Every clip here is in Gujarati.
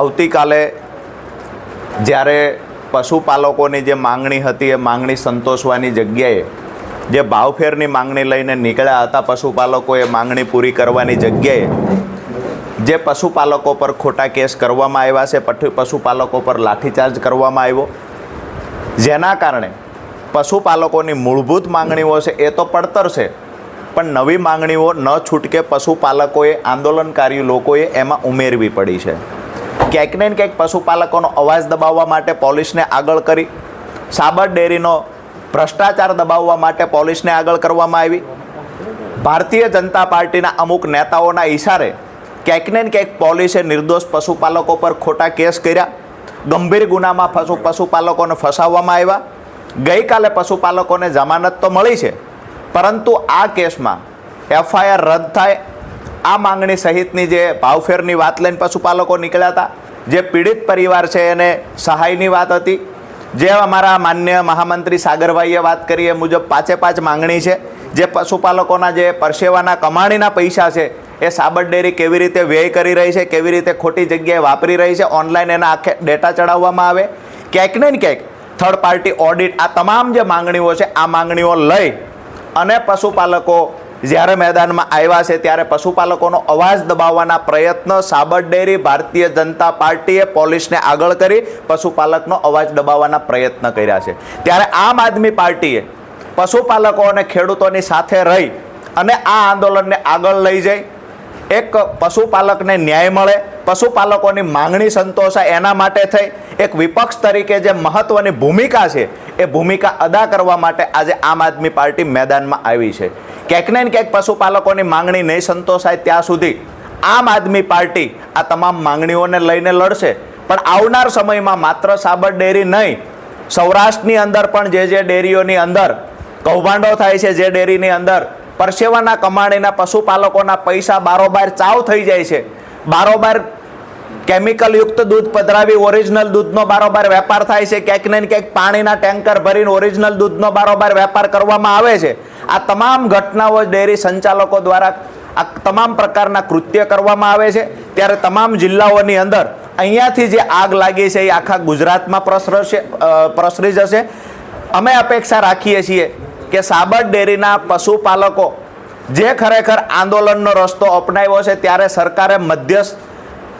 આવતીકાલે જ્યારે પશુપાલકોની જે માંગણી હતી, એ માંગણી સંતોષવાની જગ્યાએ જે ભાવફેરની માંગણી લઈને નીકળ્યા હતા પશુપાલકો, એ માંગણી પૂરી કરવાની જગ્યાએ જે પશુપાલકો પર ખોટા કેસ કરવામાં આવ્યા છે પશુપાલકો પર લાઠીચાર્જ કરવામાં આવ્યો. જેના કારણે પશુપાલકોની મૂળભૂત માંગણીઓ છે, એ તો પડતર છે, પણ નવી માંગણીઓ ન છૂટકે પશુપાલકોએ, આંદોલનકારી લોકોએ એમાં ઉમેરવી પડી છે. ક્યાંક ને ક્યાંક પશુપાલકોનો અવાજ દબાવવા માટે પોલીસને આગળ કરી. સાબર ડેરીનો ભ્રષ્ટાચાર દબાવવા માટે પોલીસને આગળ કરવામાં આવી. ભારતીય જનતા પાર્ટીના અમુક નેતાઓના ઈશારે ક્યાંક ને ક્યાંક પોલીસે નિર્દોષ પશુપાલકો પર ખોટા કેસ કર્યા. ગંભીર ગુનામાં પશુ પશુપાલકોને ફસાવવામાં આવ્યા. ગઈકાલે પશુપાલકોને જમાનત તો મળી છે, પરંતુ આ કેસમાં એફઆઈઆર રદ થાય. આ માંગણી સહિતની જે ભાવફેરની વાત લઈને પશુપાલકો નીકળ્યા હતા જે પીડિત પરિવાર છે એને સહાયની વાત હતી. જે અમારા માન્ય મહામંત્રી સાગરભાઈએ વાત કરી એ મુજબ પાંચે પાંચ માંગણી છે. જે પશુપાલકોના જે પરસેવાના કમાણીના પૈસા છે, એ સાબર ડેરી કેવી રીતે વ્યય કરી રહી છે, કેવી રીતે ખોટી જગ્યાએ વાપરી રહી છે, ઓનલાઈન એના આખે ડેટા ચડાવવામાં આવે. ક્યાંક ને ક્યાંક થર્ડ પાર્ટી ઓડિટ આ તમામ જે માંગણીઓ છે, આ માંગણીઓ લઈ અને પશુપાલકો જ્યારે મેદાનમાં આવ્યા છે, ત્યારે પશુપાલકોનો અવાજ દબાવવાના પ્રયત્ન સાબર ડેરી ભારતીય જનતા પાર્ટીએ પોલીસને આગળ કરી પશુપાલકનો અવાજ દબાવવાના પ્રયત્ન કર્યા છે. ત્યારે આમ આદમી પાર્ટીએ પશુપાલકો અને ખેડૂતોની સાથે રહી અને આ આંદોલનને આગળ લઈ જઈ. એક પશુપાલકને ન્યાય મળે, પશુપાલકોની માંગણી સંતોષાય એના માટે થઈ. એક વિપક્ષ તરીકે જે મહત્વની ભૂમિકા છે એ ભૂમિકા અદા કરવા માટે આજે આમ આદમી પાર્ટી મેદાનમાં આવી છે. ક્યાંક ને ક્યાંક પશુપાલકોની માંગણી નહીં સંતોષાય ત્યાં સુધી આમ આદમી પાર્ટી આ તમામ માંગણીઓને લઈને લડશે. પણ આવનાર સમયમાં માત્ર સાબર ડેરી નહીં, સૌરાષ્ટ્રની અંદર પણ જે જે ડેરીઓની અંદર કૌભાંડો થાય છે જે ડેરીની અંદર, પરસેવાના કમાણીના પશુપાલકોના પૈસા બારોબાર ચાવ થઈ જાય છે. બારોબાર કેમિકલ યુક્ત દૂધ પધરાવી ઓરિજિનલ દૂધનો બારોબાર વેપાર થાય છે. ક્યાંક ને ક્યાંક પાણીના ટેન્કર ભરીને ઓરિજિનલ દૂધનો બારોબાર વેપાર કરવામાં આવે છે. આ તમામ ઘટનાઓ ડેરી સંચાલકો દ્વારા આ તમામ પ્રકારના કૃત્ય કરવામાં આવે છે. ત્યારે તમામ જિલ્લાઓની અંદર અહીંયાથી જે આગ લાગી છે એ આખા ગુજરાતમાં પ્રસરશે પ્રસરી જશે. અમે અપેક્ષા રાખીએ છીએ કે સાબર ડેરીના પશુપાલકો જે ખરેખર આંદોલનનો રસ્તો અપનાવ્યો છે, ત્યારે સરકારે મધ્યસ્થ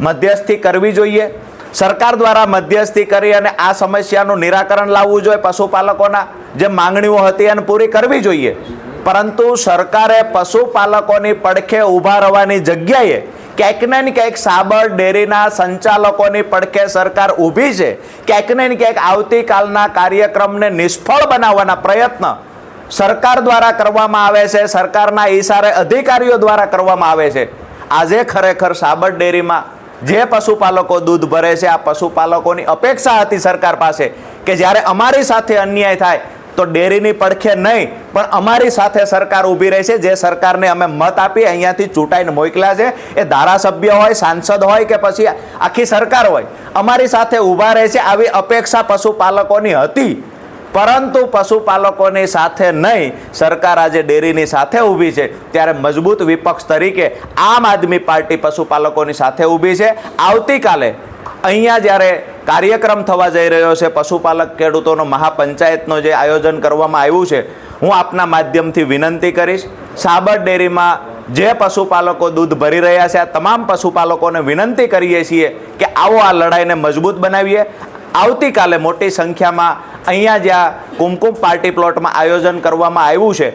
મધ્યસ્થી કરવી જોઈએ. સરકાર દ્વારા મધ્યસ્થી કરી અને આ સમસ્યાનું નિરાકરણ લાવવું જોઈએ પશુપાલકોના. જે માંગણીઓ હતી એને પૂરી કરવી જોઈએ. પરંતુ સરકારે પશુપાલકોની પડખે ઊભા રહેવાની જગ્યાએ ક્યાંક ને ક્યાંક સાબર ડેરીના સંચાલકોની પડખે સરકાર ઊભી છે. ક્યાંક ને ક્યાંક આવતીકાલના કાર્યક્રમને નિષ્ફળ બનાવવાના પ્રયત્ન સરકાર દ્વારા કરવામાં આવે છે. સરકારના ઈશારે અધિકારીઓ દ્વારા કરવામાં આવે છે. આજે ખરેખર સાબર ડેરીમાં જે પશુપાલકો દૂધ ભરે છે, આ પશુપાલકોની અપેક્ષા હતી સરકાર પાસે કે જ્યારે અમારી સાથે અન્યાય થાય તો ડેરીની પડખે નહીં, પણ અમારી સાથે સરકાર ઊભી રહે છે જે સરકારને અમે મત આપી અહીંયાથી ચૂંટાઈને મોકલ્યા છે. એ ધારાસભ્ય હોય, સાંસદ હોય કે પછી આખી સરકાર હોય, અમારી સાથે ઊભા રહે છે. આવી અપેક્ષા પશુપાલકોની હતી. પરંતુ પશુપાલકોની સાથે નહીં, સરકાર આજે ડેરીની સાથે ઊભી છે. ત્યારે મજબૂત વિપક્ષ તરીકે આમ આદમી પાર્ટી પશુપાલકોની સાથે ઊભી છે. આવતીકાલે અહીંયા જ્યારે કાર્યક્રમ થવા જઈ રહ્યો છે, પશુપાલક ખેડૂતોનો મહાપંચાયતનો જે આયોજન કરવામાં આવ્યું છે, હું આપના માધ્યમથી વિનંતી કરીશ, સાબર ડેરીમાં જે પશુપાલકો દૂધ ભરી રહ્યા છે, આ તમામ પશુપાલકોને વિનંતી કરીએ છીએ કે આવો આ લડાઈને મજબૂત બનાવીએ. આવતીકાલે મોટી સંખ્યામાં અહીંયા જ્યાં કુમકુમ પાર્ટી પ્લોટમાં આયોજન કરવામાં આવ્યું છે.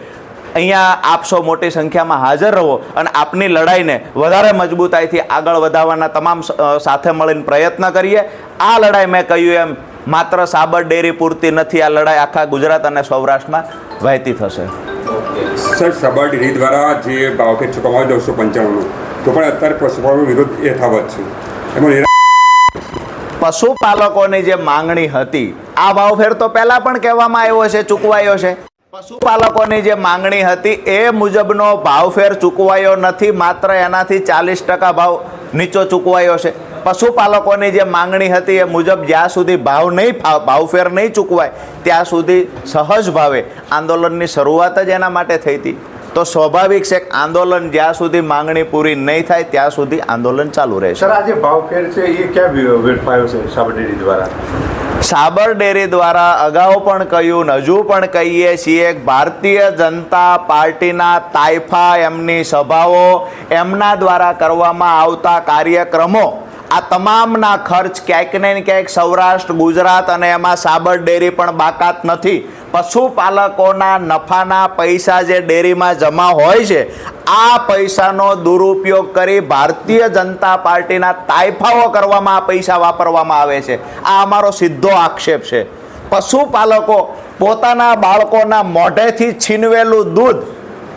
અહીંયા આપ મોટી સંખ્યામાં હાજર રહો અને આપની લડાઈને વધારે મજબૂતાઈથી આગળ વધારવાના તમામ સાથે મળીને પ્રયત્ન કરીએ. આ લડાઈ મેં કહ્યું એમ, માત્ર સાબર ડેરી પૂરતી નથી, આ લડાઈ આખા ગુજરાત અને સૌરાષ્ટ્રમાં વહેતી થશે. સર, સાબર ડેરી દ્વારા જે ભાવફેર ચૂકવવામાં આવે નવસો પંચાણુંનું, તો પણ અત્યારે પશુપાલન વિરોધ યથાવત છે. એમાં પશુપાલકોની જે માંગણી હતી, આ ભાવફેર તો પહેલા પણ કહેવામાં આવ્યો છે, ચૂકવાયો છે. પશુપાલકોની જે માંગણી હતી, એ મુજબનો ભાવફેર ચૂકવાયો નથી, માત્ર એનાથી ચાલીસ ટકા ભાવ નીચો ચૂકવાયો છે. પશુપાલકોની જે માંગણી હતી, એ મુજબ જ્યાં સુધી ભાવ નહીં ભાવફેર નહીં ચૂકવાય, ત્યાં સુધી સહજ ભાવે આંદોલનની શરૂઆત જ એના માટે થઈ હતી. તો સ્વાભાવિક છે આંદોલન જ્યાં સુધી માંગણી પૂરી નહીં થાય ત્યાં સુધી આંદોલન ચાલુ રહેશે. સર આજે ભાવફેર છે એ ક્યાં વેડફાયો છે સાબરડેરી દ્વારા? સાબર ડેરી દ્વારા અગાઉ પણ કહ્યું હજુ પણ કહીએ છીએ ભારતીય જનતા પાર્ટીના તાઇફા એમની સભાઓ એમના દ્વારા કરવામાં આવતા કાર્યક્રમો આ તમામના ખર્ચ ક્યાંક ને ક્યાંક સૌરાષ્ટ્ર, ગુજરાત અને એમાં સાબર ડેરી પણ બાકાત નથી. પશુપાલકોના નફાના પૈસા જે ડેરીમાં જમા હોય છે, આ પૈસાનો દુરુપયોગ કરી ભારતીય જનતા પાર્ટીના તાયફાઓ કરવામાં આ પૈસા વાપરવામાં આવે છે. આ અમારો સીધો આક્ષેપ છે. પશુપાલકો પોતાના બાળકોના મોઢેથી છીનવેલું દૂધ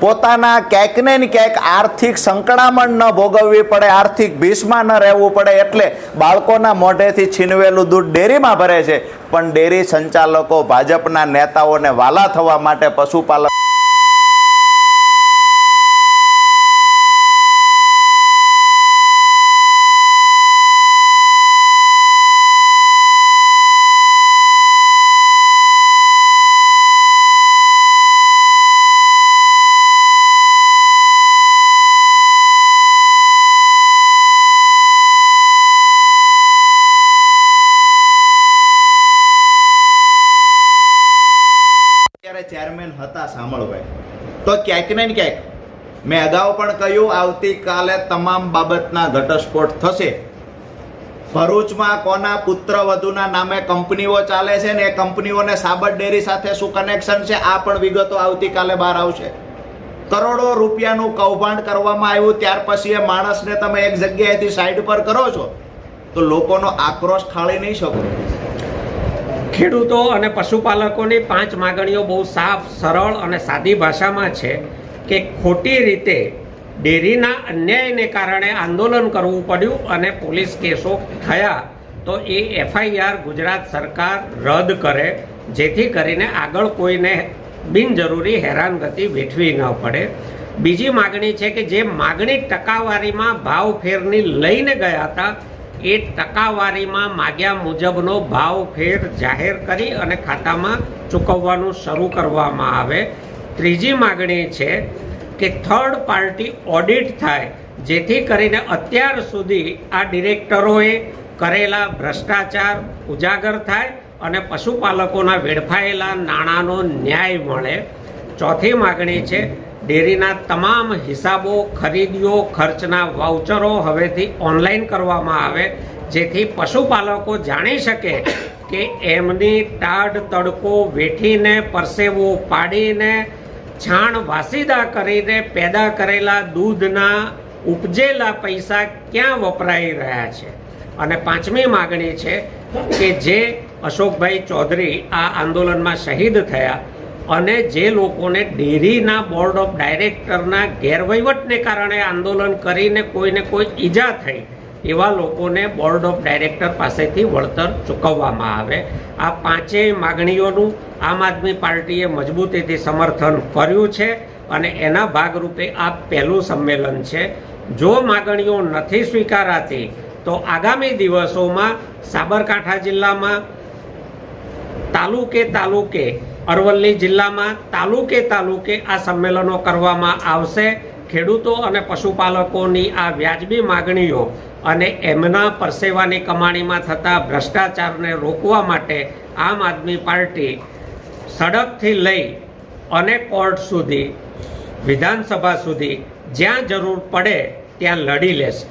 પોતાના ક્યાંક ને ક્યાંક આર્થિક સંકળામણ ન ભોગવવી પડે, આર્થિક ભીસમાં ન રહેવું પડે એટલે બાળકોના મોઢેથી છીનવેલું દૂધ ડેરીમાં ભરે છે. પણ ડેરી સંચાલકો ભાજપના નેતાઓને વાલા થવા માટે પશુપાલક અત્યારે ચેરમેન હતા સાંભળભાઈ. તો ક્યાંક ને ક્યાંક મેં અગાઉ પણ કહ્યું, આવતીકાલે તમામ બાબતના ઘટસ્ફોટ થશે. ભરૂચમાં કોના પુત્ર વધુના નામે કંપનીઓ ચાલે છે ને એ કંપનીઓને સાબર ડેરી સાથે શું કનેક્શન છે? આ પણ વિગતો આવતીકાલે બહાર આવશે. કરોડો રૂપિયાનું કૌભાંડ કરવામાં આવ્યું, ત્યાર પછી એ માણસને તમે એક જગ્યાએથી સાઈડ પર કરો છો. તો લોકોનો આક્રોશ ઠાળી નહીં શકો. ખેડૂતો અને પશુપાલકોની પાંચ માગણીઓ બહુ સાફ, સરળ અને સાદી ભાષામાં છે કે ખોટી રીતે ડેરીના અન્યાયને કારણે આંદોલન કરવું પડ્યું અને પોલીસ કેસો થયા તો એ એફઆઈઆર ગુજરાત સરકાર રદ કરે, જેથી કરીને આગળ કોઈને બિનજરૂરી હેરાનગતિ વેઠવી ન પડે. બીજી માગણી છે કે જે માગણી ટકાવારીમાં ભાવ ફેરની લઈને ગયા હતા એ ટકાવારીમાં માગ્યા મુજબનો ભાવ ફેર જાહેર કરી અને ખાતામાં ચૂકવવાનું શરૂ કરવામાં આવે. ત્રીજી માગણી છે કે થર્ડ પાર્ટી ઓડિટ થાય, જેથી કરીને અત્યાર સુધી આ ડિરેક્ટરોએ કરેલા ભ્રષ્ટાચાર ઉજાગર થાય અને પશુપાલકોના વેડફાયેલા નાણાંનો ન્યાય મળે. ચોથી માગણી છે ડેરીના તમામ હિસાબો, ખરીદીઓ, ખર્ચના વાઉચરો હવેથી ઓનલાઈન કરવામાં આવે, જેથી પશુપાલકો જાણી શકે કે એમની ટાઢ તડકો વેઠીને, પરસેવો પાડીને, છાણ વાસીદા કરીને પેદા કરેલા દૂધના ઉપજેલા પૈસા ક્યાં વપરાઈ રહ્યા છે? અને પાંચમી માગણી છે કે જે અશોકભાઈ ચૌધરી આ આંદોલનમાં શહીદ થયા અને જે લોકોને ડેરીના બોર્ડ ઓફ ડાયરેક્ટરના ગેરવહીવટને કારણે આંદોલન કરીને કોઈને કોઈ ઈજા થઈ, એવા લોકોને બોર્ડ ઓફ ડાયરેક્ટર પાસેથી વળતર ચૂકવવામાં આવે. આ પાંચેય માગણીઓનું આમ આદમી પાર્ટીએ મજબૂતીથી સમર્થન કર્યું છે અને એના ભાગરૂપે આ પહેલું સંમેલન છે. જો માગણીઓ નથી સ્વીકારાતી, તો આગામી દિવસોમાં સાબરકાંઠા જિલ્લામાં તાલુકે તાલુકે અરવલ્લી જિલ્લામાં તાલુકે તાલુકે આ સંમેલનો કરવામાં આવશે. ખેડૂતો અને પશુપાલકોની આ વ્યાજબી માગણીઓ અને એમના પરસેવાની કમાણીમાં થતા ભ્રષ્ટાચારને રોકવા માટે આમ આદમી પાર્ટી સડકથી લઈ અને કોર્ટ સુધી, વિધાનસભા સુધી જ્યાં જરૂર પડે ત્યાં લડી લેશે.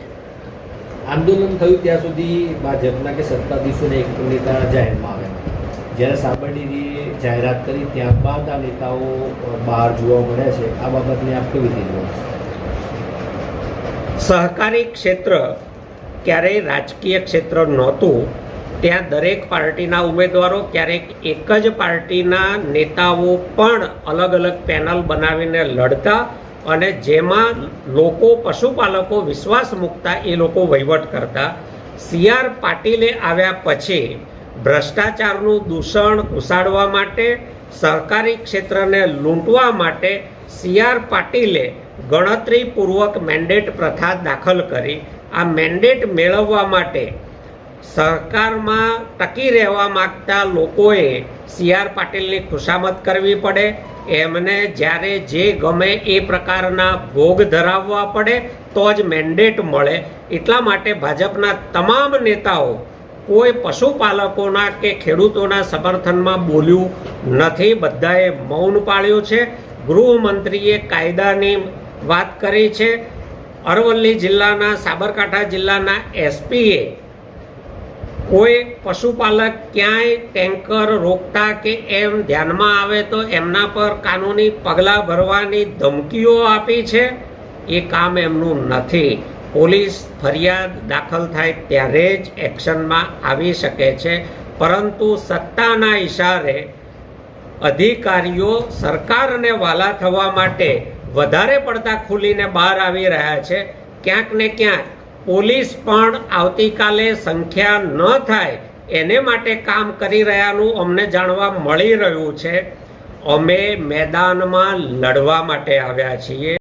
આંદોલન થયું ત્યાં સુધી ભાજપના કે સત્તાધીશોને એક નેતા જાહેરમાં આવ્યા. જ્યારે સાબરડીની જાહેરાત કરી ત્યારબાદ આ નેતાઓ બહાર જોવા મળ્યા છે. આ બાબતને આપ કેવી રીતે જુઓ સહકારી ક્ષેત્ર ક્યારેય રાજકીય ક્ષેત્ર નહોતું. ત્યાં દરેક પાર્ટીના ઉમેદવારો ક્યારેક એક જ પાર્ટીના નેતાઓ પણ અલગ અલગ પેનલ બનાવીને લડતા અને જેમાં લોકો, પશુપાલકો વિશ્વાસ મૂકતા એ લોકો વહીવટ કરતા. સી આર પાટીલે આવ્યા પછી ભ્રષ્ટાચારનું દૂષણ ઘુસાડવા માટે, સરકારી ક્ષેત્રને લૂંટવા માટે સી આર પાટીલે ગણતરીપૂર્વક મેન્ડેટ પ્રથા દાખલ કરી. આ મેન્ડેટ મેળવવા માટે સરકારમાં ટકી રહેવા માંગતા લોકોએ સી આર પાટીલની ખુશામત કરવી પડે. એમને જ્યારે જે ગમે એ પ્રકારના ભોગ ધરાવવા પડે, તો જ મેન્ડેટ મળે. એટલા માટે ભાજપના તમામ નેતાઓ કોઈ પશુપાલકોના કે ખેડૂતોના સમર્થનમાં બોલ્યું નથી. બધાએ મૌન પાળ્યું છે. ગૃહમંત્રીએ કાયદાની વાત કરી છે. અરવલ્લી જિલ્લાના, સાબરકાંઠા જિલ્લાના એસપીએ કોઈ પશુપાલક ક્યાંય ટેન્કર રોકતા કે એમ ધ્યાનમાં આવે તો એમના પર કાનૂની પગલાં ભરવાની ધમકીઓ આપી છે. એ કામ એમનું નથી. પોલીસ ફરિયાદ દાખલ થાય ત્યારે જ એક્શનમાં આવી શકે છે. પરંતુ સત્તાના ઇશારે અધિકારીઓ સરકારને વાલા થવા માટે વધારે પડતા ખુલીને બહાર આવી રહ્યા છે. ક્યાંક ને ક્યાંક પોલીસ પણ આવતીકાલે સંખ્યા ન થાય એને માટે કામ કરી રહ્યાનું અમને જાણવા મળી રહ્યું છે. અમે મેદાનમાં લડવા માટે આવ્યા છીએ.